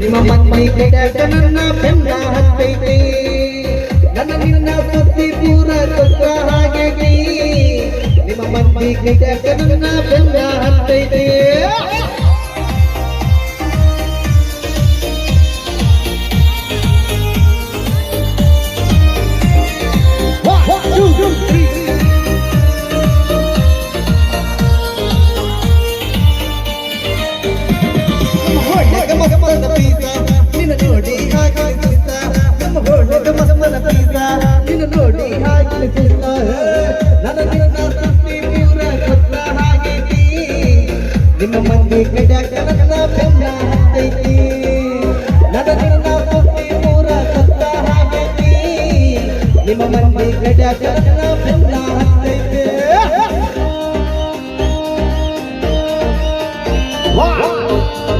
ನಿಮ್ಮ ಮಂದಿ ಕೆಟ್ಟ ನನ್ನ ಬೆನ್ನ ಹತ್ತೈತಿ. ನನ್ನ ನಿನ್ನ ಸುದ್ದಿ ಪೂರ ಗೊತ್ತ ಹಾಗೆ ನಿಮ್ಮ ಮಂದಿ ಕೆಟ್ಟ ನನ್ನ ಬೆನ್ನ ಹತ್ತೈತಿ. ನಿಮ್ಮ ಮಂದಿ ಕಡ್ಯಾಕ ನನ್ನ ಬೆನ್ನ ಹತ್ತೈತಿ ನನ್ನ ನಿನ್ನ ಮೂರ ಗೊತ್ತ ಹಾಗೈತಿ. ನಿಮ್ಮ ಮಂದಿ ಕಡ್ಯಾಕ ನನ್ನ ಬೆನ್ನ ಹತ್ತೈತಿ ನಿಮ್ಮಪ್ಪ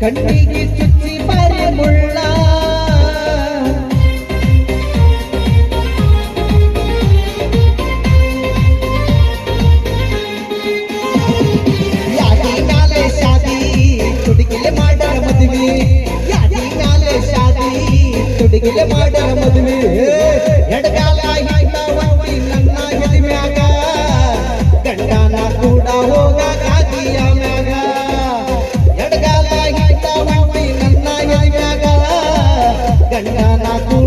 ಕಣ್ಣಿಗೆ ಚುಚ್ಚಿ ಬಾರಿ ಮುಳ್ಳ ಯಾದಿ ಮ್ಯಾಲೆ ಶಾದಿ ತುಡಿಗಿಲೆ ಮಾಡರ ಮದುವೆ ಯಾದಿ ಮ್ಯಾಲೆ ಶಾದಿ ತುಡಿಗಿಲೆ ಮಾಡರ ಮದುವೆ ಎಡಗಾಲ రంగా నాకు